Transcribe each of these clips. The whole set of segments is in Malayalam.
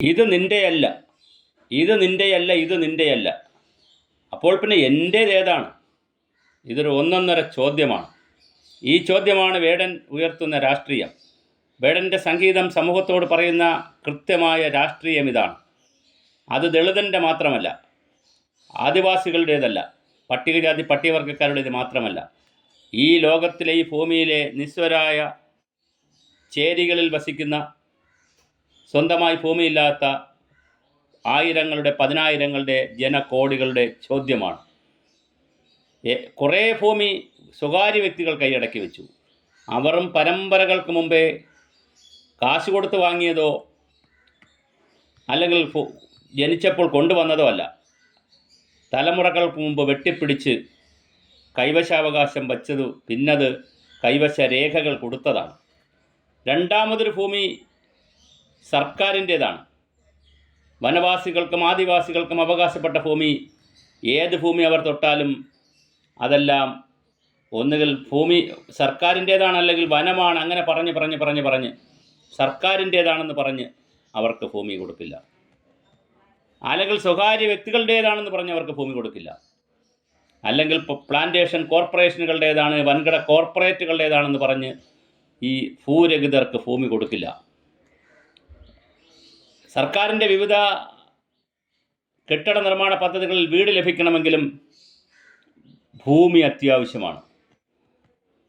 ഇത് നിന്റെയല്ല ഇത് നിന്റെയല്ല ഇത് നിന്റെയല്ല അപ്പോൾ പിന്നെ എന്റേതേതാണ് ഇതൊരു ഒന്നൊന്നര ചോദ്യമാണ്. ഈ ചോദ്യമാണ് വേടൻ ഉയർത്തുന്ന രാഷ്ട്രീയം. വേടന്റെ സംഗീതം സമൂഹത്തോട് പറയുന്ന കൃത്യമായ രാഷ്ട്രീയം ഇതാണ്. അത് ദളിതന്റെ മാത്രമല്ല. ആദിവാസികളുടേതല്ല. പട്ടികജാതി പട്ടികവർഗക്കാരുടേത് മാത്രമല്ല. ഈ ലോകത്തിലെ ഈ ഭൂമിയിലെ നിസ്വരായ ചേരികളിൽ വസിക്കുന്ന സ്വന്തമായി ഭൂമിയില്ലാത്ത ആയിരങ്ങളുടെ പതിനായിരങ്ങളുടെ ജനകോടികളുടെ ചോദ്യമാണ്. കുറേ ഭൂമി സ്വകാര്യ വ്യക്തികൾ കൈയടക്കി വെച്ചു. അവറും പരമ്പരകൾക്ക് മുമ്പേ കാശ് കൊടുത്ത് വാങ്ങിയതോ അല്ലെങ്കിൽ ജനിച്ചപ്പോൾ കൊണ്ടുവന്നതോ അല്ല. തലമുറകൾക്ക് മുമ്പ് വെട്ടിപ്പിടിച്ച് കൈവശാവകാശം വച്ചത് പിന്നത് കൈവശ രേഖകൾ കൊടുത്തതാണ്. രണ്ടാമതൊരു ഭൂമി സർക്കാരിന്റേതാണ്. വനവാസികൾക്കും ആദിവാസികൾക്കും അവകാശപ്പെട്ട ഭൂമി ഏത് ഭൂമി അവർ തൊട്ടാലും അതെല്ലാം ഒന്നുകിൽ ഭൂമി സർക്കാരിന്റേതാണ് അല്ലെങ്കിൽ വനമാണ് അങ്ങനെ പറഞ്ഞ് പറഞ്ഞ് പറഞ്ഞ് പറഞ്ഞ് സർക്കാരിന്റേതാണെന്ന് പറഞ്ഞ് അവർക്ക് ഭൂമി കൊടുക്കില്ല. അല്ലെങ്കിൽ സ്വകാര്യ വ്യക്തികളുടേതാണെന്ന് പറഞ്ഞ് അവർക്ക് ഭൂമി കൊടുക്കില്ല. അല്ലെങ്കിൽ പ്ലാന്റേഷൻ കോർപ്പറേഷനുകളുടേതാണ് വൻകിട കോർപ്പറേറ്റുകളുടേതാണെന്ന് പറഞ്ഞ് ഈ ഭൂരഹിതർക്ക് ഭൂമി കൊടുക്കില്ല. സർക്കാരിന്റെ വിവിധ കെട്ടിട നിർമ്മാണ പദ്ധതികളിൽ വീട് ലഭിക്കണമെങ്കിലും ഭൂമി അത്യാവശ്യമാണ്.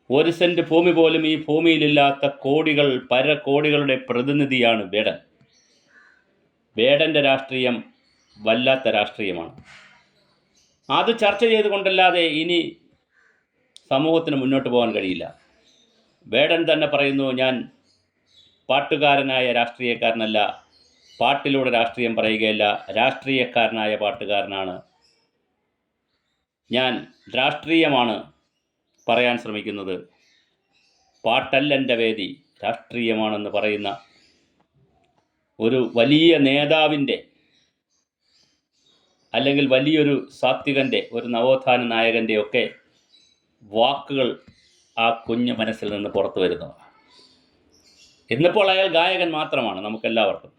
ഒരു സെന്റ് ഭൂമി പോലും ഈ ഭൂമിയിലില്ലാത്ത കോടികൾ പരകോടികളുടെ പ്രതിനിധിയാണ് വേടൻ. വേടന്റെ രാഷ്ട്രീയം വല്ലാത്ത രാഷ്ട്രീയമാണ്. അത് ചർച്ച ചെയ്തുകൊണ്ടല്ലാതെ ഇനി സമൂഹത്തിന് മുന്നോട്ട് പോകാൻ കഴിയില്ല. വേടൻ തന്നെ പറയുന്നു ഞാൻ പാട്ടുകാരനായ രാഷ്ട്രീയക്കാരനല്ല പാട്ടിലൂടെ രാഷ്ട്രീയം പറയുകയല്ല രാഷ്ട്രീയക്കാരനായ പാട്ടുകാരനാണ്. ഞാൻ രാഷ്ട്രീയമാണ് പറയാൻ ശ്രമിക്കുന്നത്. പാട്ടല്ല എന്റെ വേദി രാഷ്ട്രീയമാണെന്ന് പറയുന്ന ഒരു വലിയ നേതാവിന്റെ അല്ലെങ്കിൽ വലിയൊരു സാത്വികന്റെ ഒരു നവോത്ഥാന നായകന്റെ ഒക്കെ വാക്കുകൾ ആ കുഞ്ഞു മനസ്സിൽ നിന്ന് പുറത്തു വരുന്നു ഇന്നിപ്പോൾ അയാൾ ഗായകൻ മാത്രമാണ് നമുക്കെല്ലാവർക്കും.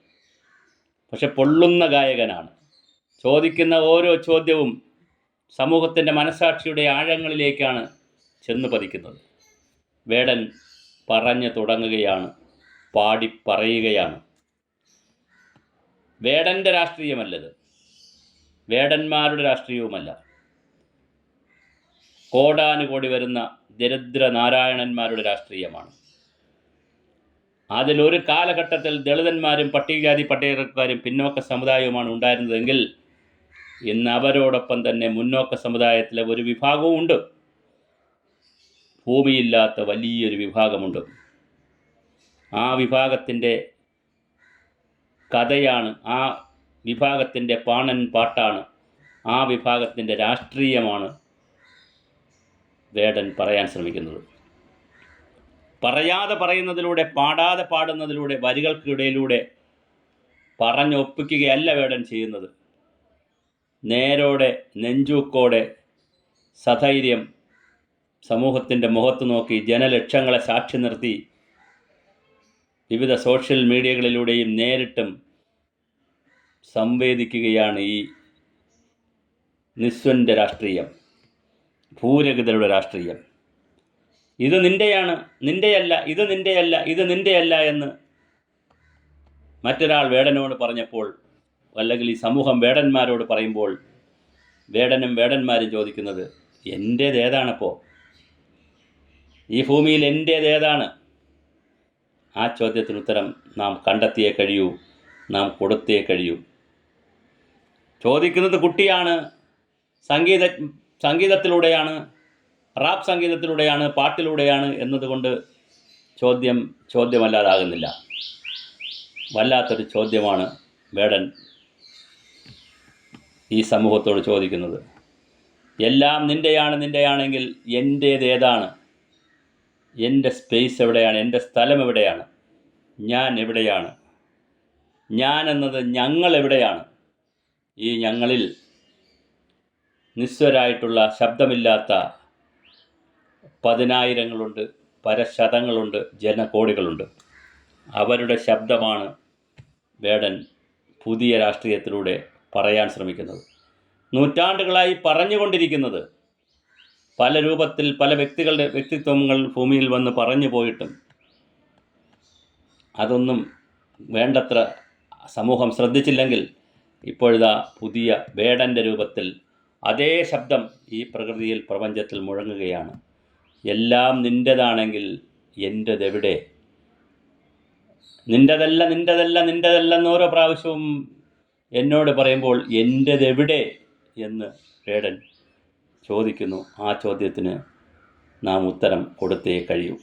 പക്ഷെ പൊള്ളുന്ന ഗായകനാണ്. ചോദിക്കുന്ന ഓരോ ചോദ്യവും സമൂഹത്തിന്റെ മനസാക്ഷിയുടെ ആഴങ്ങളിലേക്കാണ് ചെന്ന് പതിക്കുന്നത്. വേടൻ പറഞ്ഞു തുടങ്ങുകയാണ് പാടി പറയുകയാണ്. വേടന്റെ രാഷ്ട്രീയമല്ലത്. വേടന്മാരുടെ രാഷ്ട്രീയവുമല്ല. കോടാനുകോടി വരുന്ന ദരിദ്ര നാരായണന്മാരുടെ രാഷ്ട്രീയമാണ്. അതിലൊരു കാലഘട്ടത്തിൽ ദളിതന്മാരും പട്ടികജാതി പട്ടികക്കാരും പിന്നോക്ക സമുദായവുമാണ് ഉണ്ടായിരുന്നതെങ്കിൽ ഇന്ന് അവരോടൊപ്പം തന്നെ മുന്നോക്ക സമുദായത്തിലെ ഒരു വിഭാഗവും ഉണ്ട്. ഭൂമിയില്ലാത്ത വലിയൊരു വിഭാഗമുണ്ട്. ആ വിഭാഗത്തിന്റെ കഥയാണ് ആ വിഭാഗത്തിന്റെ പാണൻ പാട്ടാണ് ആ വിഭാഗത്തിന്റെ രാഷ്ട്രീയമാണ് വേടൻ പറയാൻ ശ്രമിക്കുന്നത്. പറയാതെ പറയുന്നതിലൂടെ പാടാതെ പാടുന്നതിലൂടെ വരികൾക്കിടയിലൂടെ പറഞ്ഞൊപ്പിക്കുകയല്ല വേടൻ ചെയ്യുന്നത്. നേരോടെ നെഞ്ചൂക്കോടെ സധൈര്യം സമൂഹത്തിന്റെ മുഖത്ത് നോക്കി ജനലക്ഷങ്ങളെ സാക്ഷി നിർത്തി വിവിധ സോഷ്യൽ മീഡിയകളിലൂടെയും നേരിട്ടും സംവേദിക്കുകയാണ് ഈ നിസ്വന്റെ രാഷ്ട്രീയം ഭൂരഹിതരുടെ രാഷ്ട്രീയം. ഇത് നിന്റെയാണ് നിന്റെയല്ല ഇത് നിന്റെയല്ല ഇത് നിന്റെയല്ല എന്ന് മറ്റൊരാൾ വേടനോട് പറഞ്ഞപ്പോൾ അല്ലെങ്കിൽ ഈ സമൂഹം വേടന്മാരോട് പറയുമ്പോൾ വേടനും വേടന്മാരും ചോദിക്കുന്നത് എന്റേതേതാണപ്പോൾ ഈ ഭൂമിയിൽ എന്റേതേതാണ് ആ ചോദ്യത്തിന് ഉത്തരം നാം കണ്ടെത്തിയേ കഴിയൂ നാം കൊടുത്തേ കഴിയൂ. ചോദിക്കുന്നത് കുട്ടിയാണ് സംഗീത സംഗീതത്തിലൂടെയാണ് റാപ്പ് സംഗീതത്തിലൂടെയാണ് പാട്ടിലൂടെയാണ് എന്നതുകൊണ്ട് ചോദ്യം ചോദ്യമല്ലാതാകുന്നില്ല. വല്ലാത്തൊരു ചോദ്യമാണ് വേടൻ ഈ സമൂഹത്തോട് ചോദിക്കുന്നത്. എല്ലാം നിന്റെയാണ് നിന്റെയാണെങ്കിൽ എന്റേതേതാണ് എന്റെ സ്പേസ് എവിടെയാണ്? എന്റെ സ്ഥലം എവിടെയാണ്? ഞാൻ എവിടെയാണ്? ഞാൻ എന്നത് ഞങ്ങൾ എവിടെയാണ്? ഈ ഞങ്ങളിൽ നിസ്വരായിട്ടുള്ള ശബ്ദമില്ലാത്ത പതിനായിരങ്ങളുണ്ട് പരശതങ്ങളുണ്ട് ജനകോടികളുണ്ട്. അവരുടെ ശബ്ദമാണ് വേടൻ പുതിയ രാഷ്ട്രീയത്തിലൂടെ പറയാൻ ശ്രമിക്കുന്നത്. നൂറ്റാണ്ടുകളായി പറഞ്ഞുകൊണ്ടിരിക്കുന്നത്. പല രൂപത്തിൽ പല വ്യക്തികളുടെ വ്യക്തിത്വങ്ങൾ ഭൂമിയിൽ വന്ന് പറഞ്ഞു പോയിട്ടും അതൊന്നും വേണ്ടത്ര സമൂഹം ശ്രദ്ധിച്ചില്ലെങ്കിൽ ഇപ്പോഴിതാ പുതിയ വേടന്റെ രൂപത്തിൽ അതേ ശബ്ദം ഈ പ്രകൃതിയിൽ പ്രപഞ്ചത്തിൽ മുഴങ്ങുകയാണ്. എല്ലാം നിന്റെതാണെങ്കിൽ എന്റെതെവിടെ നിന്റെതല്ല നിന്റെതല്ല നിന്റെതല്ല എന്ന് ഓരോ പ്രാവശ്യവും എന്നോട് പറയുമ്പോൾ എന്റെതെവിടെ എന്ന് വേടൻ ചോദിക്കുന്നു. ആ ചോദ്യത്തിന് നാം ഉത്തരം കൊടുത്തേ കഴിയൂ.